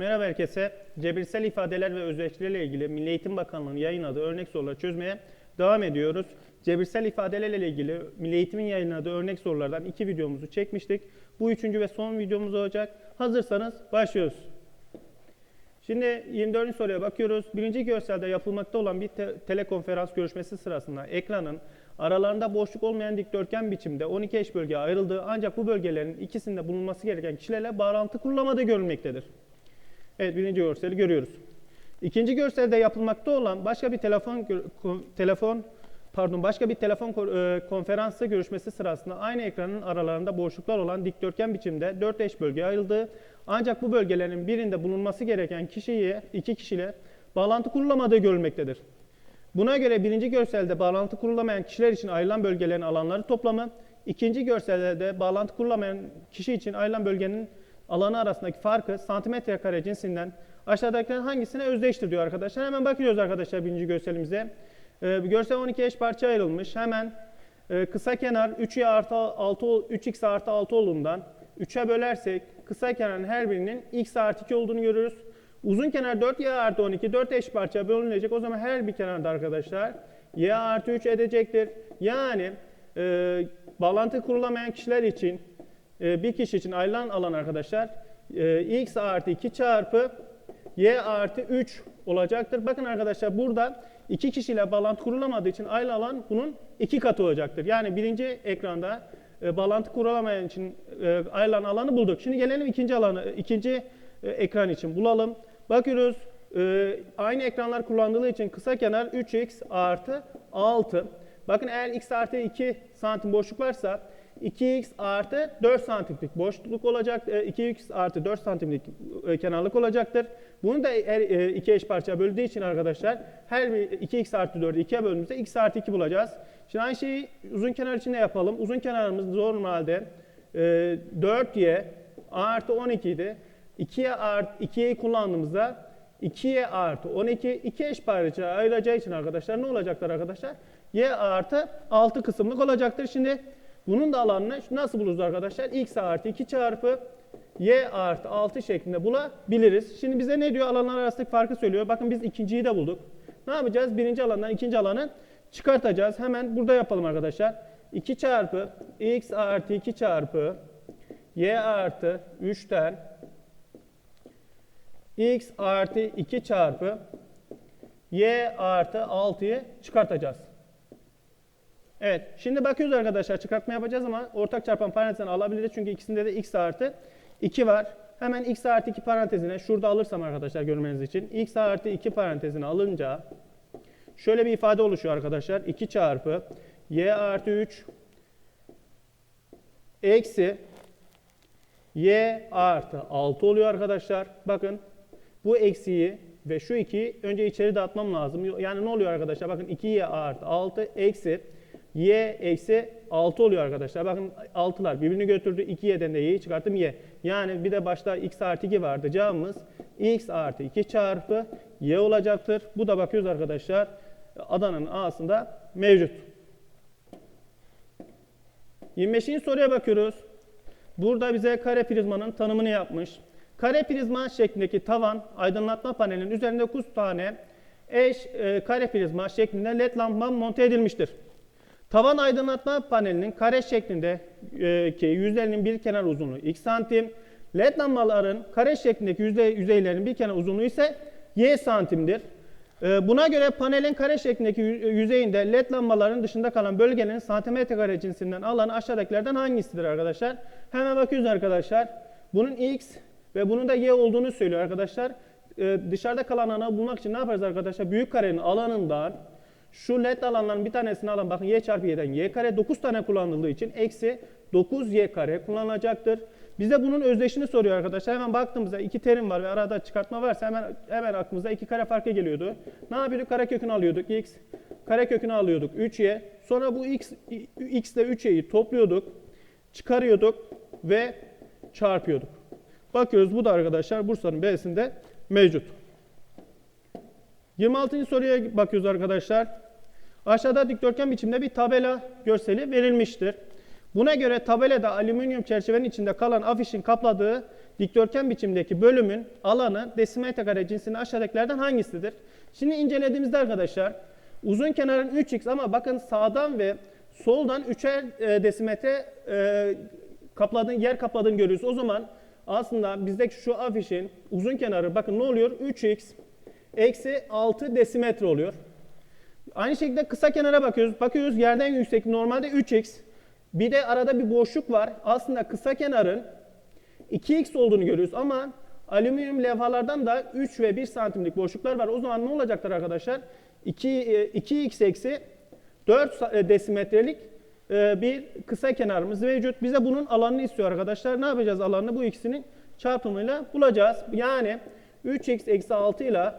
Merhaba herkese. Cebirsel ifadeler ve özdeşliklerle ilgili Milli Eğitim Bakanlığı'nın yayınladığı örnek soruları çözmeye devam ediyoruz. Cebirsel ifadelerle ilgili Milli Eğitim'in yayınladığı örnek sorulardan iki videomuzu çekmiştik. Bu üçüncü ve son videomuz olacak. Hazırsanız başlıyoruz. Şimdi 24. soruya bakıyoruz. Birinci görselde yapılmakta olan bir te- telekonferans görüşmesi sırasında ekranın aralarında boşluk olmayan dikdörtgen biçimde 12 eş bölgeye ayrıldığı ancak bu bölgelerin ikisinde bulunması gereken kişilerle bağlantı kurulamadığı görülmektedir. Evet birinci görseli görüyoruz. İkinci görselde yapılmakta olan başka bir telefon telefon pardon başka bir telefon e, konferansı görüşmesi sırasında aynı ekranın aralarında boşluklar olan dikdörtgen biçimde 4 eş bölgeye ayrıldığı ancak bu bölgelerin birinde bulunması gereken kişiye iki kişiyle bağlantı kurulamadığı görülmektedir. Buna göre birinci görselde bağlantı kurulamayan kişiler için ayrılan bölgelerin alanları toplamı, ikinci görselde de bağlantı kurulamayan kişi için ayrılan bölgenin alanı arasındaki farkı santimetre kare cinsinden aşağıdakilerin hangisine özdeştir diyor arkadaşlar. Hemen bakıyoruz arkadaşlar birinci görselimize. Ee, görsel 12 eş parça ayrılmış. Hemen e, kısa kenar 3y artı 6 ol- 3x artı 6 olduğundan 3'e bölersek kısa kenarın her birinin x artı 2 olduğunu görürüz. Uzun kenar 4y artı 12 4 eş parça bölünecek. O zaman her bir kenarda arkadaşlar y artı 3 edecektir. Yani e, bağlantı kurulamayan kişiler için e, bir kişi için ayrılan alan arkadaşlar e, x artı 2 çarpı y artı 3 olacaktır. Bakın arkadaşlar burada iki kişiyle bağlantı kurulamadığı için ayrılan alan bunun iki katı olacaktır. Yani birinci ekranda e, bağlantı kurulamayan için e, ayrılan alanı bulduk. Şimdi gelelim ikinci alanı, ikinci ekran için bulalım. Bakıyoruz aynı ekranlar kullanıldığı için kısa kenar 3x artı 6. Bakın eğer x artı 2 santim boşluk varsa 2x artı 4 santimlik boşluk olacak. e, 2x artı 4 santimlik e, kenarlık olacaktır. Bunu da her e, iki eş parçaya böldüğü için arkadaşlar her bir 2x artı 4'ü 2'ye böldüğümüzde x artı 2 bulacağız. Şimdi aynı şeyi uzun kenar için de yapalım. Uzun kenarımız normalde e, 4y artı 12 idi. 2'ye artı 2'yi kullandığımızda 2'ye artı 12 2 eş parçaya ayrılacağı için arkadaşlar ne olacaktır arkadaşlar? y artı 6 kısımlık olacaktır. Şimdi bunun da alanını nasıl buluruz arkadaşlar? x artı 2 çarpı y artı 6 şeklinde bulabiliriz. Şimdi bize ne diyor? Alanlar arasındaki farkı söylüyor. Bakın biz ikinciyi de bulduk. Ne yapacağız? Birinci alandan ikinci alanı çıkartacağız. Hemen burada yapalım arkadaşlar. 2 çarpı x artı 2 çarpı y artı 3'ten x artı 2 çarpı y artı 6'yı çıkartacağız. Evet, şimdi bakıyoruz arkadaşlar çıkartma yapacağız ama ortak çarpan parantezini alabiliriz çünkü ikisinde de x artı 2 var. Hemen x artı 2 parantezine şurada alırsam arkadaşlar görmeniz için x artı 2 parantezini alınca şöyle bir ifade oluşuyor arkadaşlar. 2 çarpı y artı 3 eksi y artı 6 oluyor arkadaşlar. Bakın bu eksiği ve şu 2'yi önce içeri dağıtmam lazım. Yani ne oluyor arkadaşlar? Bakın 2y artı 6 eksi y eksi 6 oluyor arkadaşlar. Bakın 6'lar birbirini götürdü. 2y'den de y'yi çıkarttım y. Yani bir de başta x artı 2 vardı. Cevabımız x artı 2 çarpı y olacaktır. Bu da bakıyoruz arkadaşlar. Adanın A'sında mevcut. 25. soruya bakıyoruz. Burada bize kare prizmanın tanımını yapmış. Kare prizma şeklindeki tavan aydınlatma panelinin üzerinde 9 tane eş e, kare prizma şeklinde led lamba monte edilmiştir. Tavan aydınlatma panelinin kare şeklinde e, ki yüzlerinin bir kenar uzunluğu x santim, led lambaların kare şeklindeki yüzey, yüzeylerin bir kenar uzunluğu ise y santimdir. E, Buna göre panelin kare şeklindeki yü- yüzeyinde led lambaların dışında kalan bölgenin santimetre kare cinsinden alanı aşağıdakilerden hangisidir arkadaşlar? Hemen bakıyoruz arkadaşlar. Bunun x ve bunun da y olduğunu söylüyor arkadaşlar. E, dışarıda kalan alanı bulmak için ne yaparız arkadaşlar? Büyük karenin alanından şu led alanların bir tanesini alan bakın y çarpı y'den y kare 9 tane kullanıldığı için eksi 9y kare kullanılacaktır. Bize bunun özdeşini soruyor arkadaşlar. Hemen baktığımızda iki terim var ve arada çıkartma varsa hemen hemen aklımıza iki kare farkı geliyordu. Ne yapıyorduk? Kare kökünü alıyorduk x. Kare kökünü alıyorduk 3y. Sonra bu x x ile 3y'yi topluyorduk. Çıkarıyorduk ve çarpıyorduk. Bakıyoruz bu da arkadaşlar Bursa'nın B'sinde mevcut. 26. soruya bakıyoruz arkadaşlar. Aşağıda dikdörtgen biçimde bir tabela görseli verilmiştir. Buna göre tabelada alüminyum çerçevenin içinde kalan afişin kapladığı dikdörtgen biçimdeki bölümün alanı desimetre kare cinsinin aşağıdakilerden hangisidir? Şimdi incelediğimizde arkadaşlar uzun kenarın 3x ama bakın sağdan ve soldan 3'er e, desimetre e, kapladığın yer kapladığını görüyoruz. O zaman aslında bizdeki şu afişin uzun kenarı bakın ne oluyor? 3x eksi 6 desimetre oluyor. Aynı şekilde kısa kenara bakıyoruz. Bakıyoruz yerden yüksek normalde 3x. Bir de arada bir boşluk var. Aslında kısa kenarın 2x olduğunu görüyoruz ama alüminyum levhalardan da 3 ve 1 santimlik boşluklar var. O zaman ne olacaktır arkadaşlar? 2, e, 2x eksi 4 sa- e, desimetrelik e, bir kısa kenarımız mevcut. Bize bunun alanını istiyor arkadaşlar. Ne yapacağız alanını? Bu ikisinin çarpımıyla bulacağız. Yani 3x eksi 6 ile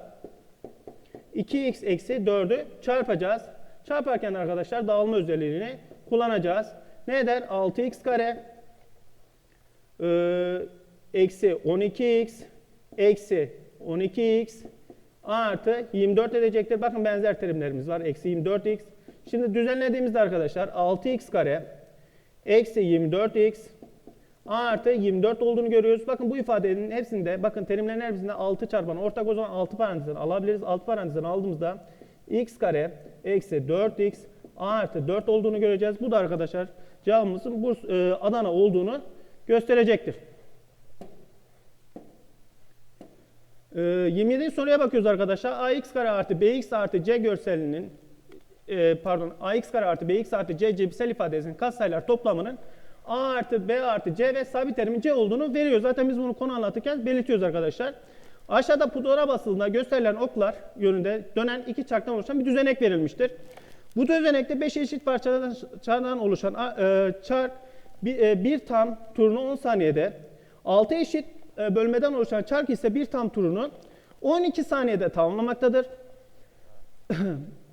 2x eksi 4'ü çarpacağız. Çarparken arkadaşlar dağılma özelliğini kullanacağız. Ne eder? 6x kare e, eksi 12x eksi 12x artı 24 edecektir. Bakın benzer terimlerimiz var. Eksi 24x. Şimdi düzenlediğimizde arkadaşlar 6x kare eksi 24x artı 24 olduğunu görüyoruz. Bakın bu ifadenin hepsinde, bakın terimlerin hepsinde 6 çarpan ortak o zaman 6 parantezden alabiliriz. 6 parantezden aldığımızda x kare eksi 4x artı 4 olduğunu göreceğiz. Bu da arkadaşlar cevabımızın Burs, e, Adana olduğunu gösterecektir. E, 27. soruya bakıyoruz arkadaşlar. ax kare artı bx artı c görselinin e, pardon ax kare artı bx artı c cebirsel ifadesinin katsayılar toplamının a artı b artı c ve sabit terimin c olduğunu veriyor. Zaten biz bunu konu anlatırken belirtiyoruz arkadaşlar. Aşağıda pudora basıldığında gösterilen oklar yönünde dönen iki çarktan oluşan bir düzenek verilmiştir. Bu düzenekte 5 eşit parçadan oluşan e, çark bir, e, bir tam turunu 10 saniyede, 6 eşit e, bölmeden oluşan çark ise bir tam turunu 12 saniyede tamamlamaktadır.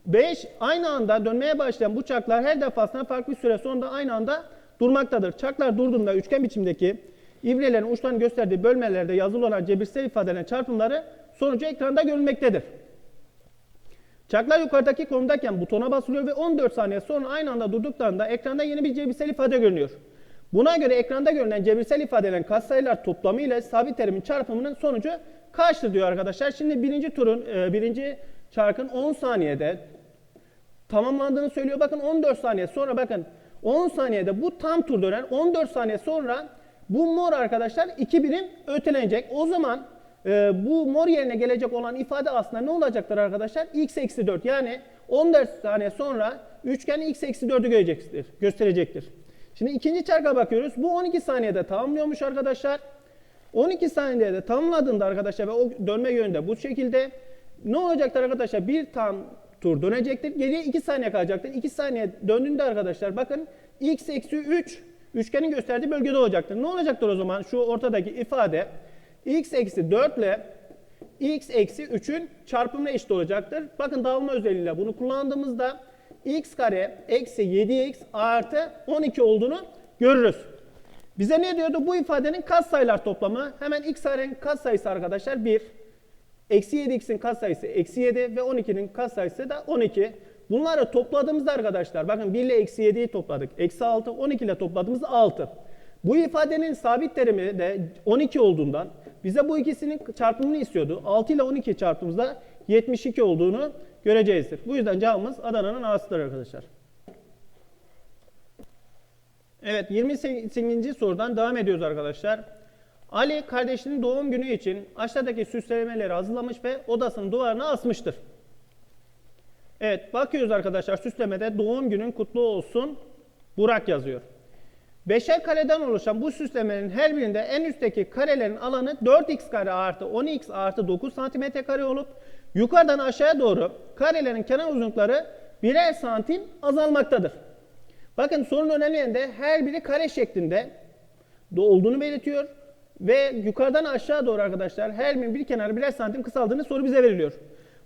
5 aynı anda dönmeye başlayan bu çarklar her defasında farklı bir süre sonra aynı anda durmaktadır. Çarklar durduğunda üçgen biçimdeki ibrelerin uçlarını gösterdiği bölmelerde yazılı olan cebirsel ifadelerin çarpımları sonucu ekranda görülmektedir. Çarklar yukarıdaki konumdayken butona basılıyor ve 14 saniye sonra aynı anda durduklarında ekranda yeni bir cebirsel ifade görünüyor. Buna göre ekranda görünen cebirsel ifadelerin katsayılar toplamı ile sabit terimin çarpımının sonucu kaçtır diyor arkadaşlar. Şimdi birinci turun, e, birinci çarkın 10 saniyede tamamlandığını söylüyor. Bakın 14 saniye sonra bakın 10 saniyede bu tam tur dönen 14 saniye sonra bu mor arkadaşlar 2 birim ötelenecek. O zaman e, bu mor yerine gelecek olan ifade aslında ne olacaktır arkadaşlar? x eksi 4 yani 14 saniye sonra üçgen x eksi 4'ü görecektir, gösterecektir. Şimdi ikinci çarka bakıyoruz. Bu 12 saniyede tamamlıyormuş arkadaşlar. 12 saniyede tamamladığında arkadaşlar ve o dönme yönünde bu şekilde ne olacaktır arkadaşlar? Bir tam tur dönecektir. Geriye 2 saniye kalacaktır. 2 saniye döndüğünde arkadaşlar bakın x eksi 3 üçgenin gösterdiği bölgede olacaktır. Ne olacaktır o zaman? Şu ortadaki ifade x eksi 4 ile x eksi 3'ün çarpımına eşit olacaktır. Bakın dağılma özelliğiyle bunu kullandığımızda x kare eksi 7x artı 12 olduğunu görürüz. Bize ne diyordu? Bu ifadenin katsayılar toplamı. Hemen x karenin katsayısı arkadaşlar 1. Eksi 7x'in katsayısı eksi 7 ve 12'nin katsayısı da 12. Bunları topladığımızda arkadaşlar bakın 1 ile eksi 7'yi topladık. Eksi 6, 12 ile topladığımızda 6. Bu ifadenin sabit terimi de 12 olduğundan bize bu ikisinin çarpımını istiyordu. 6 ile 12 çarptığımızda 72 olduğunu görecekizdir. Bu yüzden cevabımız Adana'nın A'sıdır arkadaşlar. Evet 28. sorudan devam ediyoruz arkadaşlar. Ali kardeşinin doğum günü için aşağıdaki süslemeleri hazırlamış ve odasının duvarına asmıştır. Evet bakıyoruz arkadaşlar süslemede doğum günün kutlu olsun Burak yazıyor. Beşer kareden oluşan bu süslemenin her birinde en üstteki karelerin alanı 4x kare artı 10x artı 9 santimetre kare olup yukarıdan aşağıya doğru karelerin kenar uzunlukları birer santim azalmaktadır. Bakın sorunun önemli yerinde her biri kare şeklinde de olduğunu belirtiyor. Ve yukarıdan aşağı doğru arkadaşlar her birinin bir kenarı birer santim kısaldığını soru bize veriliyor.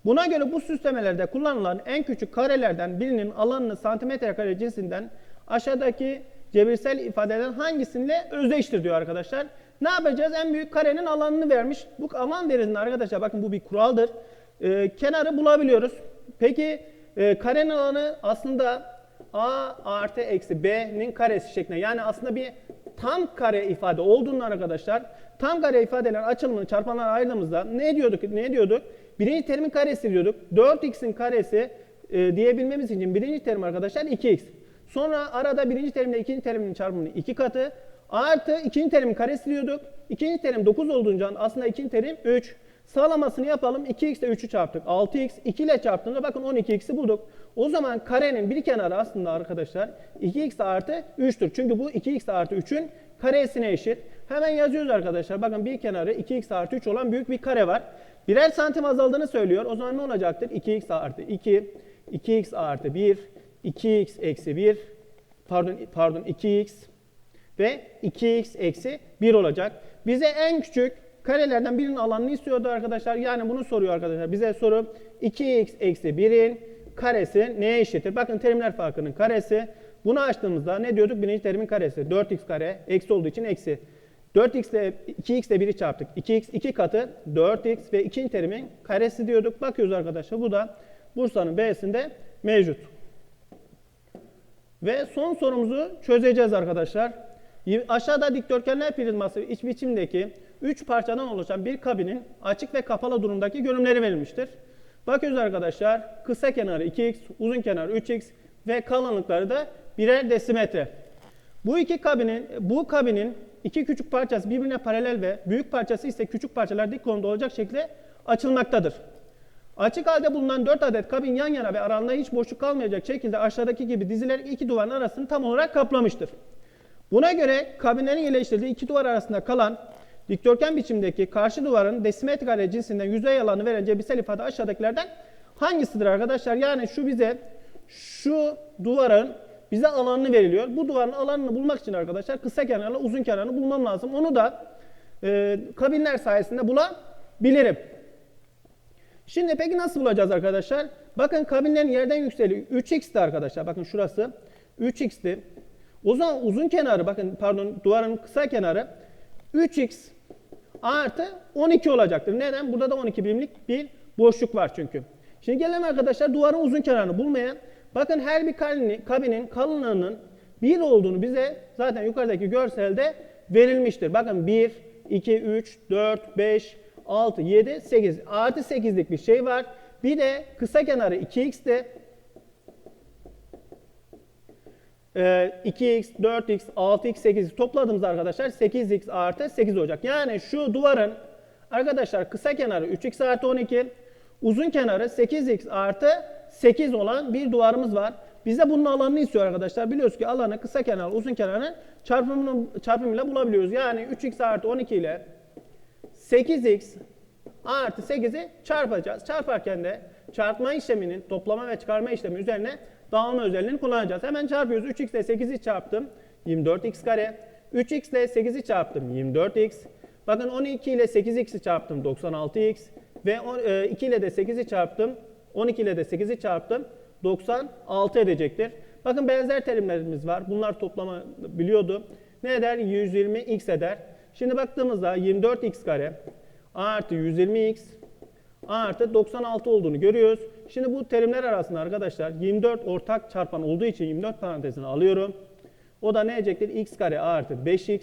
Buna göre bu süslemelerde kullanılan en küçük karelerden birinin alanını santimetre kare cinsinden aşağıdaki cebirsel ifadeden hangisiyle özdeştir diyor arkadaşlar. Ne yapacağız? En büyük karenin alanını vermiş. Bu alan verildiğinde arkadaşlar bakın bu bir kuraldır. Ee, kenarı bulabiliyoruz. Peki e, karenin alanı aslında a artı eksi b'nin karesi şeklinde. Yani aslında bir tam kare ifade olduğundan arkadaşlar tam kare ifadelerin açılımını çarpanlara ayırdığımızda ne diyorduk? Ne diyorduk? Birinci terimin karesi diyorduk. 4x'in karesi e, diyebilmemiz için birinci terim arkadaşlar 2x. Sonra arada birinci terimle ikinci terimin çarpımının iki katı artı ikinci terimin karesi diyorduk. İkinci terim 9 olduğunca aslında ikinci terim 3. Sağlamasını yapalım. 2x ile 3'ü çarptık. 6x 2 ile çarptığında bakın 12x'i bulduk. O zaman karenin bir kenarı aslında arkadaşlar 2x artı 3'tür. Çünkü bu 2x artı 3'ün karesine eşit. Hemen yazıyoruz arkadaşlar. Bakın bir kenarı 2x artı 3 olan büyük bir kare var. Birer santim azaldığını söylüyor. O zaman ne olacaktır? 2x artı 2, 2x artı 1, 2x eksi 1, pardon, pardon 2x ve 2x eksi 1 olacak. Bize en küçük karelerden birinin alanını istiyordu arkadaşlar. Yani bunu soruyor arkadaşlar. Bize soru 2x eksi 1'in karesi neye eşittir? Bakın terimler farkının karesi. Bunu açtığımızda ne diyorduk? Birinci terimin karesi. 4x kare eksi olduğu için eksi. 4x ile 2x ile 1'i çarptık. 2x 2 katı 4x ve ikinci terimin karesi diyorduk. Bakıyoruz arkadaşlar bu da Bursa'nın B'sinde mevcut. Ve son sorumuzu çözeceğiz arkadaşlar. Aşağıda dikdörtgenler prizması iç biçimdeki 3 parçadan oluşan bir kabinin açık ve kapalı durumdaki görünümleri verilmiştir. Bakıyoruz arkadaşlar kısa kenarı 2x, uzun kenarı 3x ve kalınlıkları da birer desimetre. Bu iki kabinin, bu kabinin iki küçük parçası birbirine paralel ve büyük parçası ise küçük parçalar dik konumda olacak şekilde açılmaktadır. Açık halde bulunan 4 adet kabin yan yana ve aralarında hiç boşluk kalmayacak şekilde aşağıdaki gibi dizilerek iki duvarın arasını tam olarak kaplamıştır. Buna göre kabinlerin yerleştirildiği iki duvar arasında kalan dikdörtgen biçimdeki karşı duvarın desimetre kare cinsinden yüzey alanı veren cebirsel ifade aşağıdakilerden hangisidir arkadaşlar? Yani şu bize şu duvarın bize alanını veriliyor. Bu duvarın alanını bulmak için arkadaşlar kısa kenarla uzun kenarını bulmam lazım. Onu da e, kabinler sayesinde bulabilirim. Şimdi peki nasıl bulacağız arkadaşlar? Bakın kabinlerin yerden yükseliyor. 3x'ti arkadaşlar. Bakın şurası 3x'ti. O zaman uzun kenarı bakın pardon duvarın kısa kenarı 3x artı 12 olacaktır. Neden? Burada da 12 birimlik bir boşluk var çünkü. Şimdi gelelim arkadaşlar duvarın uzun kenarını bulmaya. Bakın her bir kabinin, kabinin kalınlığının 1 olduğunu bize zaten yukarıdaki görselde verilmiştir. Bakın 1, 2, 3, 4, 5, 6, 7, 8. Artı 8'lik bir şey var. Bir de kısa kenarı 2x'ti. Ee, 2x, 4x, 6x, 8x topladığımızda arkadaşlar 8x artı 8 olacak. Yani şu duvarın arkadaşlar kısa kenarı 3x artı 12, uzun kenarı 8x artı 8 olan bir duvarımız var. Bize bunun alanını istiyor arkadaşlar. Biliyoruz ki alanı kısa kenar, uzun kenarın çarpımını, çarpımıyla bulabiliyoruz. Yani 3x artı 12 ile 8x artı 8'i çarpacağız. Çarparken de çarpma işleminin toplama ve çıkarma işlemi üzerine dağılma özelliğini kullanacağız. Hemen çarpıyoruz. 3x ile 8'i çarptım. 24x kare. 3x ile 8'i çarptım. 24x. Bakın 12 ile 8x'i çarptım. 96x. Ve on- e, 2 ile de 8'i çarptım. 12 ile de 8'i çarptım. 96 edecektir. Bakın benzer terimlerimiz var. Bunlar toplama biliyordu. Ne eder? 120x eder. Şimdi baktığımızda 24x kare artı 120x artı 96 olduğunu görüyoruz. Şimdi bu terimler arasında arkadaşlar 24 ortak çarpan olduğu için 24 parantezini alıyorum. O da ne edecektir? x kare artı 5x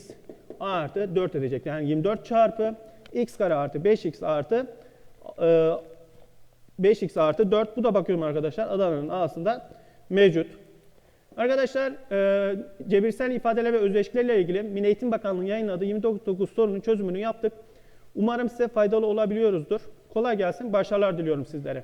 artı 4 edecek. Yani 24 çarpı x kare artı 5x artı e, 5x artı 4. Bu da bakıyorum arkadaşlar Adana'nın A'sında mevcut. Arkadaşlar e, cebirsel ifadeler ve özdeşliklerle ilgili Milli Eğitim Bakanlığı'nın yayınladığı 29 sorunun çözümünü yaptık. Umarım size faydalı olabiliyoruzdur. Kolay gelsin, başarılar diliyorum sizlere.